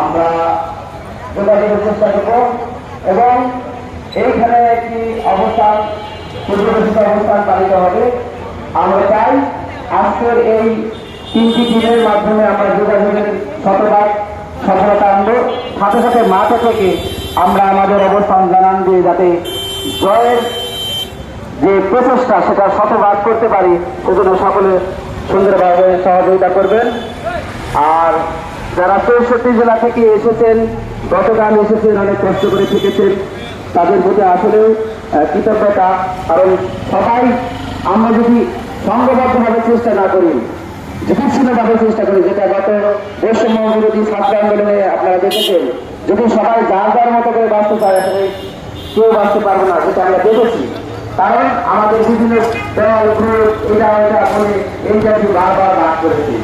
আমরা যোগাযোগের চেষ্টা করব এবং এইখানে একটি অবস্থান পূর্বঘোষিত অবস্থান পালিত হবে আমরা চাই আজকের এই তিনটি দিনের মাধ্যমে আমরা যোগাযোগের শতভাগ সফলতা আনব। সাথে সাথে মাঠে থেকে আমরা আমাদের অবস্থান জানান দিয়ে যাতে জয়ের যে প্রচেষ্টা, সেটা শতভাগ করতে পারি, সেজন্য সকলে সুন্দরভাবে সহযোগিতা করবেন। আর যারা চৌষট্টি জেলা থেকে এসেছেন, গতকাল এসেছেন, অনেক কষ্ট করে থেকেছেন, তাদের প্রতি আসলে কৃতজ্ঞতা। কারণ সবাই, আমরা যদি সংঘবদ্ধভাবে চেষ্টা না করি বিচ্ছিন্নভাবে চেষ্টা করি যেটা গত বৈষম্য বিরোধী ছাত্র আন্দোলনে আপনারা দেখেছেন, যদি সবাই যার যার মতো করে বাঁচতে চায়, আসলে কেউ বাঁচতে পারবে না, যেটা আমরা দেখেছি। কারণ আমাদের বিভিন্ন দল, গ্রুপ এটা এটা করে এই জাতীয় বারবার ভাগ করেছে।